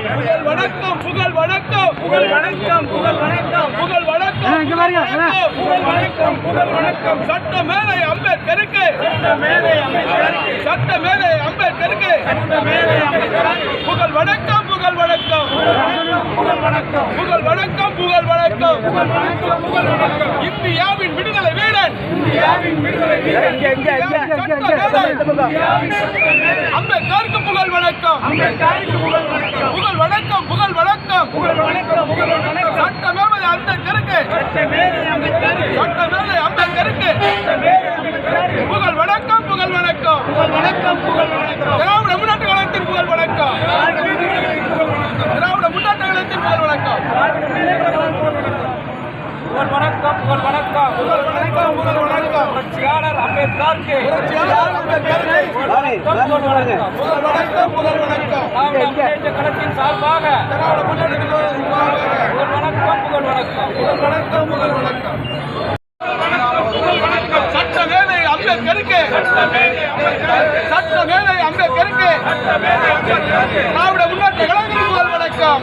புகழ் வணக்கம் வணக்கம் புகழ் வணக்கம் புகழ் வணக்கம் புகழ் வணக்கம் புகழ் வணக்கம் புகழ் வணக்கம் சட்ட மேலை அம்பேத்கருக்கு சட்ட மேலை அம்பேத்கருக்கு சட்ட மேலை அம்பேத்கருக்கு சட்ட மேலை அம்பேத்கருக்கு புகழ் வணக்கம் புகழ் வணக்கம் புகழ் வணக்கம் புகழ் வணக்கம் புகழ் வணக்கம் புகழ் வணக்கம் புகழ் வணக்கம் இந்திய அம்பேத்கருக்கு புகழ் வணக்கம் அம்பேத்கருக்கு புகழ் வணக்கம் புகழ் வணக்கம் புகழ் வணக்கம் புகழ் வணக்கம் புகழ் வணக்கம் சட்ட மேலை அம்பேத்கருக்கு சட்ட மேதை அம்பேத்கருக்கு சட்ட மேலை அம்பேத்கருக்கு சட்ட மேதை புகழ் வணக்கம் புகழ் வணக்கம் புகழ் வணக்கம் புகழ் வணக்கம் திராவிட முன்னேற்ற கழகத்தின் புகழ் வணக்கம் திராவிட முன்னேற்ற கழகத்தின் புகழ் வணக்கம் புகழ் வணக்கம் புகழ் வணக்கம் புகழ் வணக்கம் புகழ் வணக்கம் புரட்சியாளர் அம்பேத்கருக்கு புகழ் வணக்கம். புகழ் வணக்கம். திராவிட முன்னேற்ற கழகத்தின் சார்பாக திராவிட முன்னேற்ற வணக்கம் புகழ் வணக்கம். புகழ் வணக்கம் புகழ் வணக்கம். சட்ட அம்பேத்கருக்கு சட்ட மேலை அம்பேத்கருக்கு திராவிட முன்னேற்ற கழகத்தின் புகழ் வணக்கம்.